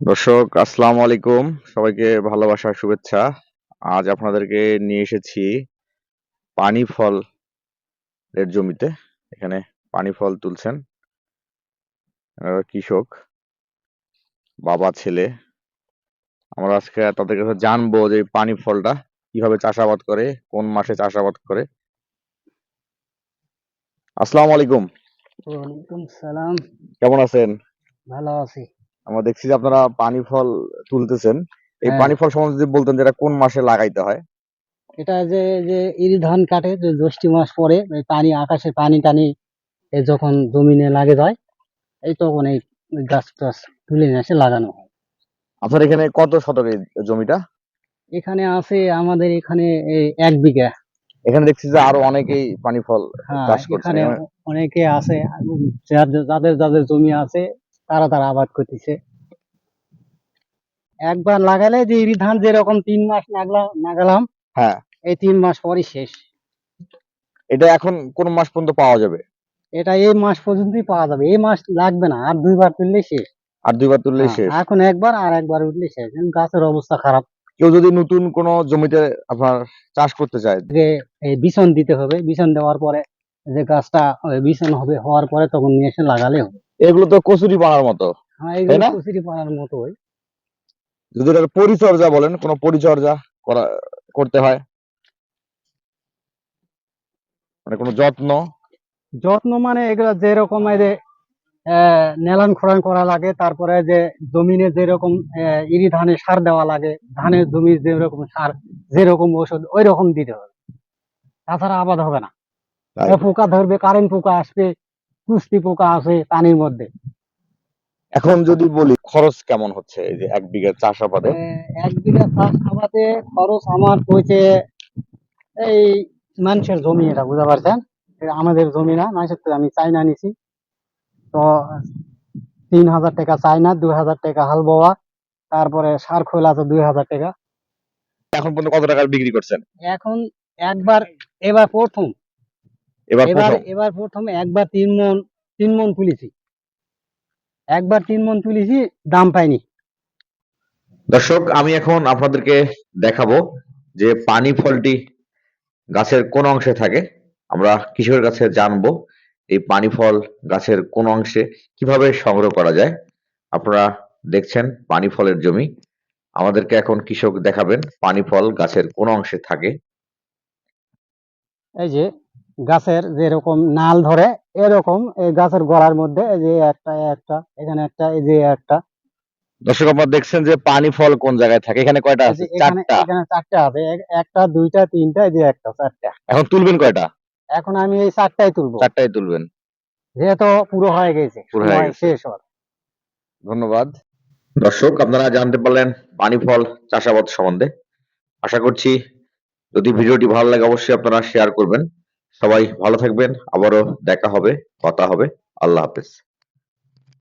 দর্শক আসসালামু আলাইকুম। সবাইকে ভালোবাসা শুভেচ্ছা। আজ আপনাদেরকে নিয়ে এসেছি পানি ফল এর জমিতে। এখানে পানি ফল তুলছেন। কৃষক বাবা ছেলে। আমরা আজকে তাদের কাছে জানব যে পানি ফলটা কীভাবে চাষাবাদ করে কোন মাসে চাষাবাদ করে। আসসালামু আলাইকুম। ওয়ালাইকুম সালাম। কেমন আছেন? ভালো আছি। আমরা দেখছি যে আপনারা পানি ফল তুলতেছেন। এই হ্যাঁ। পানি ফল সম্বন্ধে যদি বলতেন যে এটা কোন মাসে লাগাইতে হয়? এটা যে যে ইরি ধান কাটে যে জ্যৈষ্ঠ মাস পরে এই পানি আকাশে পানি টানি এ যখন জমিনে লাগে যায় এই তখন এই গাছ টাছ তুলে নিয়ে এসে লাগানো হয়। আপনার এখানে কত শতক জমিটা? এখানে আছে আমাদের এখানে এই এক বিঘা। এখানে দেখছি যে আরও অনেকেই পানি ফল হ্যাঁ চাষ করছে। এখানে অনেকে আছে যাদের যাদের জমি আছে তারা তারা আবাদ করতেছে। একবার লাগালে যে ইরি ধান যেরকম তিন মাস নাগালাম হ্যাঁ। এই তিন মাস পরই শেষ। এটা এখন কোন মাস পর্যন্ত পাওয়া যাবে? এটা এই মাস পর্যন্তই পাওয়া যাবে। এই মাস লাগবে না আর দুইবার তুললেই শেষ। আর দুইবার তুললেই হ্যাঁ, শেষ। এখন একবার আর একবার উঠলে শেষ। গাছের অবস্থা খারাপ। কেউ যদি নতুন কোন জমিতে আপনার চাষ করতে চায়? যে এই বিছন দিতে হবে। বিছন দেওয়ার পরে যে গাছটা বিছন হবে হওয়ার পরে তখন নিয়ে এসে লাগালে হবে। এগুলো তো কচুরি পানার মতো। হ্যাঁ এগুলো? কুচুরি পানার মতোই যদি এটার পরিচর্যা বলেন কোন পরিচর্যা করা করতে হয়? মানে কোনো যত্ন? যত্ন মানে এগুলো যেরকম যে নেলান খোড়ান করা লাগে তারপরে যে জমিনে যেরকম ইরি ধানে সার দেওয়া লাগে ধানের জমির যেরকম সার যেরকম ওষুধ ওই রকম দিতে হবে। তাছাড়া আবাদ হবে না। পোকা ধরবে কারেন্ট পোকা আসবে কুস্তি পোকা আছে পানির মধ্যে। এখন যদি বলি খরচ কেমন হচ্ছে এই যে এক বিঘা চাষাবাদে এ, এক বিঘা চাষ আবাদে খরচ আমার হয়েছে এই মানুষের জমি এটা বুঝতে পারছেন? এটা আমাদের জমি না মানুষের আমি চাইনা নিছি। তো তিন হাজার টাকা চাইনা দুই হাজার টাকা হাল বোয়া তারপরে সার খোল আছে দুই হাজার টাকা। এখন পর্যন্ত কত টাকার বিক্রি করছেন? এখন একবার এবার প্রথম। এবার এবার প্রথম। একবার তিন মন তিন মন তুলেছি। একবার তিন মন তুলেছি দাম পাইনি। দর্শক আমি এখন আপনাদেরকে দেখাবো যে পানি ফলটি গাছের কোন অংশে থাকে। আমরা কৃষকের কাছে জানব এই পানি ফল গাছের কোন অংশে কীভাবে সংগ্রহ করা যায়। আপনারা দেখছেন পানি ফলের জমি। আমাদেরকে এখন কৃষক দেখাবেন পানি ফল গাছের কোন অংশে থাকে। এই যে গাছের যেরকম নাল ধরে এরকম এই গাছের গোড়ার মধ্যে এই যে একটা একটা এখানে একটা এই যে একটা। দর্শক আপনারা দেখছেন যে পানি ফল কোন জায়গায় থাকে? এখানে কয়টা আছে? চারটা। এখানে চারটা আছে। একটা দুইটা তিনটা এই যে একটা চারটা। এখন তুলবেন কয়টা? এখন আমি এই চারটাই তুলবো। চারটাই তুলবেন। যেহেতু পুরো হয়ে গেছে পুরো হয়ে গেছে। শেষ হওয়ার। ধন্যবাদ। দর্শক আপনারা জানতে পারলেন পানি ফল চাষাবাদ সম্বন্ধে। আশা করছি যদি ভিডিওটি ভালো লাগে অবশ্যই আপনারা শেয়ার করবেন। সবাই ভালো থাকবেন আবারও দেখা হবে কথা হবে আল্লাহ হাফেজ।